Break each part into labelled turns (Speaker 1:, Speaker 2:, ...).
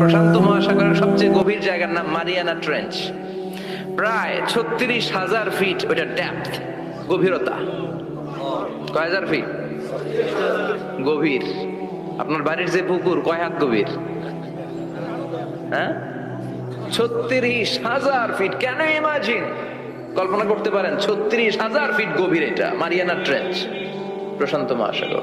Speaker 1: প্রশান্ত মহাসাগরের সবচেয়ে গভীর জায়গার নাম মারিয়ানা ট্রেঞ্চ। প্রায় ছত্রিশ হাজার ফিট ওটা ডেপথ গভীরতা। কয় হাজার ফিট? গভীর। আপনার বাড়ির যে পুকুর, কয় হাত গভীর? হ্যাঁ? ছত্রিশ হাজার ফিট। কেন ইমাজিন কল্পনা করতে পারেন, ছত্রিশ হাজার ফিট গভীর এটা, মারিয়ানা ট্রেঞ্চ, প্রশান্ত মহাসাগর।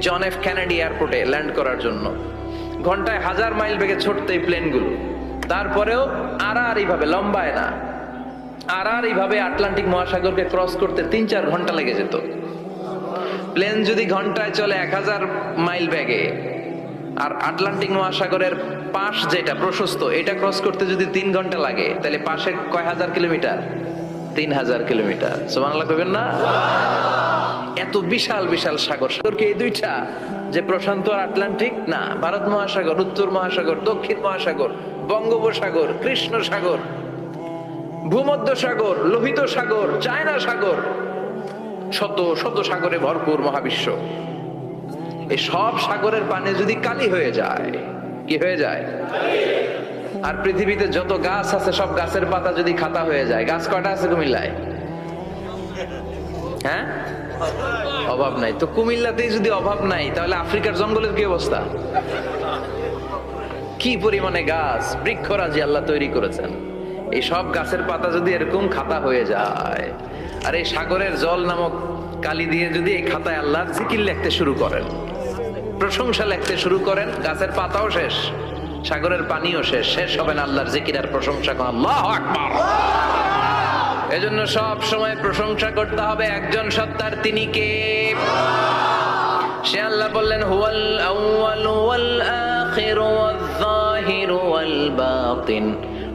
Speaker 1: জন এফ ক্যানেডি এয়ারপোর্টে ল্যান্ড করার জন্য। ঘন্টায় হাজার মাইল বেগে ছুটতো এই প্লেনগুলো। তারপরেও আড়াআড়ি ভাবে লম্বায় না। আড়াআড়ি ভাবে আটলান্টিক মহাসাগরকে ক্রস করতে তিন চার ঘণ্টা লেগে যেত। প্লেন যদি ঘন্টায় চলে এক হাজার মাইল ব্যাগে আর আটলান্টিক মহাসাগরের পাশ যেটা প্রশস্ত, এটা ক্রস করতে যদি তিন ঘণ্টা লাগে, তাহলে পাশে কয় হাজার কিলোমিটার? তিন হাজার কিলোমিটার। সোমানাল্লাহ করবেন না? এত বিশাল বিশাল সাগর। সাগরকে এই দুইটা? যে প্রশান্ত আর আটলান্টিক? না, ভারত মহাসাগর, উত্তর মহাসাগর, দক্ষিণ মহাসাগর, বঙ্গোপসাগর, কৃষ্ণ সাগর, ভূমধ্য সাগর, লোহিত সাগর, চায়না সাগর, শত শত সাগরে ভরপুর মহাবিশ্ব। এই সব সাগরের পানি যদি কালি হয়ে যায়, কি হয়ে যায়? আর পৃথিবীতে যত গাছ আছে, সব গাছের পাতা যদি খাতা হয়ে যায়, গাছ কয়টা আছে কুমিল্লায়? হ্যাঁ? অভাব নাই। তো কুমিল্লাতেই যদি অভাব নাই, তাহলে আফ্রিকার জঙ্গলের কি অবস্থা? কি পরিমাণে গাছ, বৃক্ষরাজি আল্লাহ তৈরি করেছেন। এই সব গাছের পাতা যদি এরকম খাতা হয়ে যায়, আর এই সাগরের জল নামক কালি দিয়ে যদি এই খাতায় আল্লাহ জিকির লিখতে শুরু করেন, প্রশংসা লিখতে শুরু করেন, গাছের পাতাও শেষ, সাগরের পানিও শেষ শেষ হবেন আল্লাহর জিকির আর প্রশংসা করেন আল্লাহ আকবার! এজন্য সব সময় প্রশংসা করতে হবে একজন সত্তার তিনি কে? সে আল্লাহ বললেন, হুয়াল আউয়াল ওয়াল আখির ওয়াল যাহির ওয়াল বাতিন।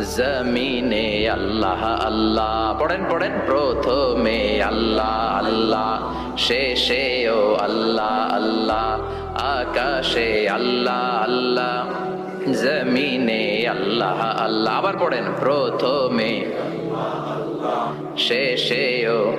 Speaker 1: জমিনে আল্লাহ আল্লাহ। পড়েন পড়েন। প্রথমে আল্লাহ আল্লাহ। শেষে ও আল্লাহ আল্লাহ। আকাশে আল্লাহ আল্লাহ। জমিনে আল্লাহ আল্লাহ। আবার পড়েন, প্রথমে। শেষে ও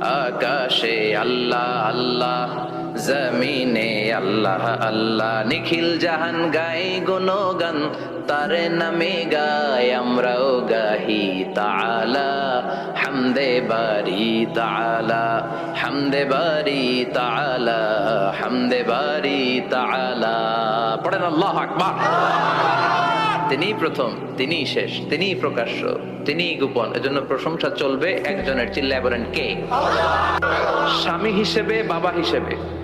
Speaker 1: আকাশে আল্লাহ আল্লাহ। জমিনে আল্লাহ আল্লাহ নিখিল জাহান গাই গুণগান, তারে নামে গায় আমরাও গাহি তাআলা, হামদে বারি তাআলা, হামদে বারি তাআলা, হামদে বারি তাআলা। পড়েন আল্লাহ আকবার। তিনি প্রথম তিনি শেষ তিনি প্রকাশ্য তিনি গোপন। এজন্য প্রশংসা চলবে একজনের চিল্লায় বলেন কে? স্বামী হিসেবে, বাবা হিসেবে।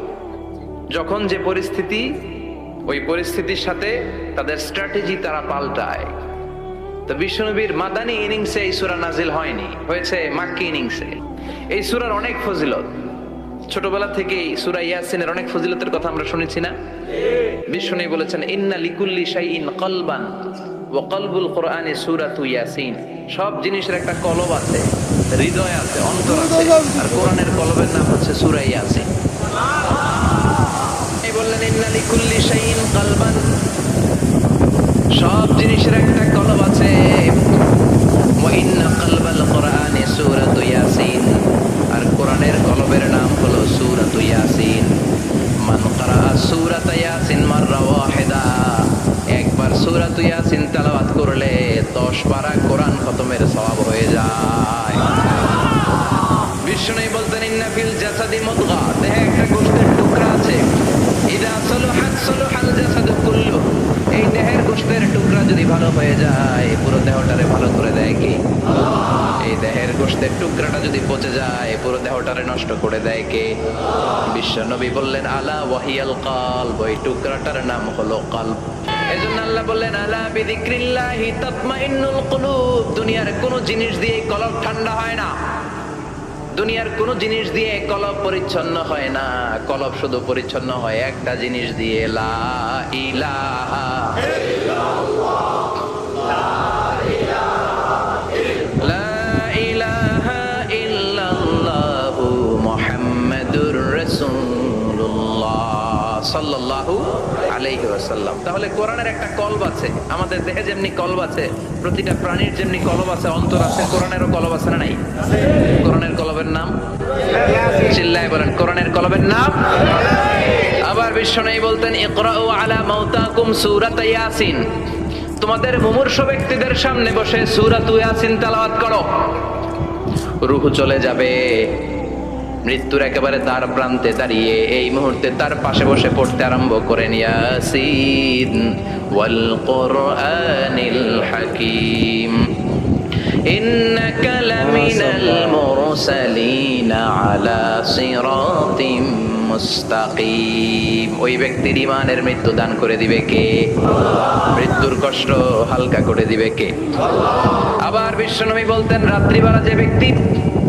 Speaker 1: যখন যে পরিস্থিতি, ওই পরিস্থিতির সাথে তাদের স্ট্র্যাটেজি তারা পাল্টায়। তো বিশ্বনবীর মাদানী ইনিংসে এই সুরা নাজিল হয়নি, হয়েছে মাক্কি ইনিংসে এই সুরার অনেক ফজিলত। ছোটবেলা থেকেই সুরা ইয়াসিনের অনেক ফজিলতের কথা আমরা শুনেছি না? বিশ্বনবী বলেছেন, ইন্না লিকুল্লি শাইইন কলবান ওয়া কলবুল কোরআনে সূরাতু ইয়াসিন। সব জিনিসের একটা কলব আছে, হৃদয় আছে, অন্তর আছে, আর কোরআনের কলবের নাম হচ্ছে সূরা ইয়াসিন। কলবান। সব জিনিসের একটা কলব আছে। ওয়া ইন্না কলবাল কোরআনে সূরাতু ইয়াসিন আর কোরআনের কলবের নাম হলো সূরাতু ইয়াসিন মান ক্বারা সূরাত ইয়াসিন মাররা ওয়াহিদা একবার সূরাতু ইয়াসিন তেলাওয়াত করলে 10 পারা কোরআন খতমের সওয়াব হয়ে যায় বিষ্ণু বলতেন ইন্না ফিল জাসাদি মুদগা দেহে একটা গোশতের টুকরা আছে ইদা সলুহাত সলুহাল জাসাদু কুল্লু এই দেহের গোশতের টুকরা যদি ভালো হয়ে যায় পুরো দেহটারে ভালো করে দেয় কি এই দেহের গোশতের টুকরাটা যদি পচে যায় পুরো দেহটারে নষ্ট করে দেয় কে? বিশ্ব নবী বললেন, আলা ওয়াহিয়াল কালব ওই টুকরাটার নাম হলো কালব। এজন্য আল্লাহ বললেন, আলা বিদিক্রিল্লাহি তাতমাইন্নুল কুলুব দুনিয়ার কোনো জিনিস দিয়ে কলব ঠান্ডা হয় না। দুনিয়ার কোনো জিনিস দিয়ে কলব পরিচ্ছন্ন হয় না। কলব শুধু পরিচ্ছন্ন হয় একটা জিনিস দিয়ে, লা ইলাহা লা তাহলে একটা কলব আছে, আমাদের দেহে যেমনি কলব আছে, প্রতিটা প্রাণীর যেমনি কলব আছে, অন্তর আছে কলব আছে নাই? কলবের নাম? কোরআনের কলবের নাম? আবার বলতেন আলা মাউতাকুম সূরাত ইয়াসিন। তোমাদের মুমূর্ষ ব্যক্তিদের সামনে বসে সূরাত ইয়াসিন করো। রুহু চলে যাবে। মৃত্যুর একেবারে তার প্রান্তে দাঁড়িয়ে এই মুহূর্তে তার পাশে বসে পড়তে আরম্ভ করে নিয়াসিন হাকিম। ইন্নাকা লামিনাল মুরসালিন আলা সিরাতিম মুস্তাকিম। ওই ব্যক্তির ইমানের মৃত্যু দান করে দিবে কে? মৃত্যুর কষ্ট হালকা করে দিবে কে? আবার বিশ্বনবী বলতেন, রাত্রিবেলা যে ব্যক্তি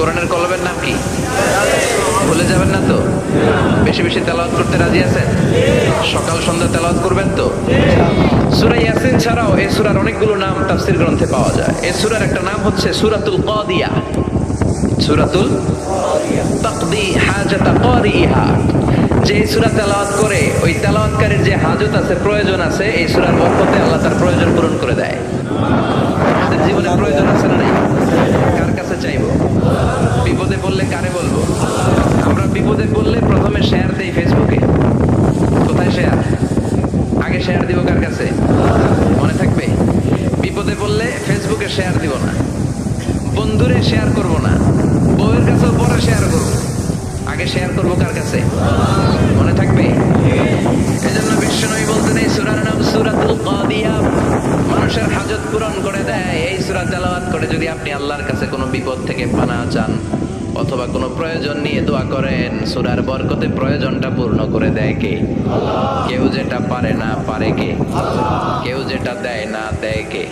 Speaker 1: কোরআনের কলবের নাম কি? ভুলে যাবেন না তো? বেশি বেশি তেলাওয়াত করতে রাজি আছেন? সকাল সন্ধ্যা তেলাওয়াত করবেন তো? সূরা ইয়াসিন ছাড়াও এই সূরার অনেকগুলো নাম তাফসীর গ্রন্থে পাওয়া যায়। এই সূরার একটা নাম হচ্ছে সূরাতুল কাদিয়া। সূরাতুল তাকদি হাজাতা কারিহা। যে সূরা তেলাওয়াত করে, ওই তেলাওয়াতকারীর যে হাজত আছে, প্রয়োজন আছে, এই সূরার বরকতে আল্লাহ তার প্রয়োজন পূরণ করে দেয়। আমাদের জীবনে প্রয়োজন আছে না নাই? কার কাছে চাইব? বিপদে পড়লে কারে বলব? আমরা বিপদে পড়লে প্রথমে শেয়ার দেই ফেসবুকে কোথায় শেয়ার আগে শেয়ার দিব কার কাছে? মনে থাকবে? বিপদে পড়লে ফেসবুকে শেয়ার দিব না। বন্ধুরে শেয়ার করব না। বউয়ের কাছেও পরে শেয়ার করব। আগে শেয়ার করব কার কাছে? মনে থাকবে? এজন্য বিশ্বনবী বলতেন, এই সূরার নাম সূরাতুল কাদিয়া। মানুষের হাজত পূরণ করে দেয়। এই সূরা তেলাওয়াত করে যদি আপনি আল্লাহর কাছে কোনো থেকে পানা চান, অথবা কোনো প্রয়োজন নিয়ে দোয়া করেন, সুরার বরকতে প্রয়োজনটা পূর্ণ করে দেয় কে? কেউ যেটা পারে না, পারে কে? কেউ যেটা দেয় না, দেয় কে?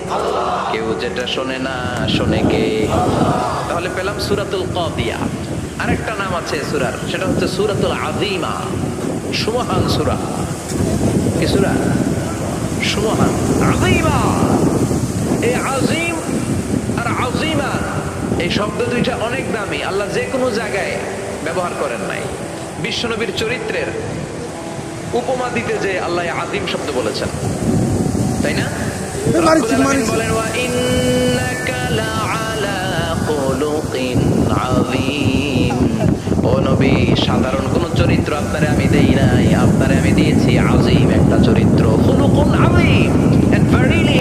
Speaker 1: কেউ যেটা শোনে না, শোনে কে? তাহলে পেলাম সুরাতুল কদিয়া। আরেকটা নাম আছে সুরার, সেটা হচ্ছে সুরাতুল আজিমা সুমহান সুরা। কি সুরা? সুমহান। আযীমা। এই আজিম আর আজিমা এই শব্দ দুইটা অনেক দামি। আল্লাহ যে কোনো জায়গায় ব্যবহার করেন নাই। বিশ্বনবীর চরিত্রের উপমা দিতে যে আল্লাহ আদিম শব্দ বলেছেন। তাই না? সাধারণ কোন চরিত্র আপনারে আমি দেই নাই। আপনারে আমি দিয়েছি আজিম একটা চরিত্র। হলুকুন আযীম।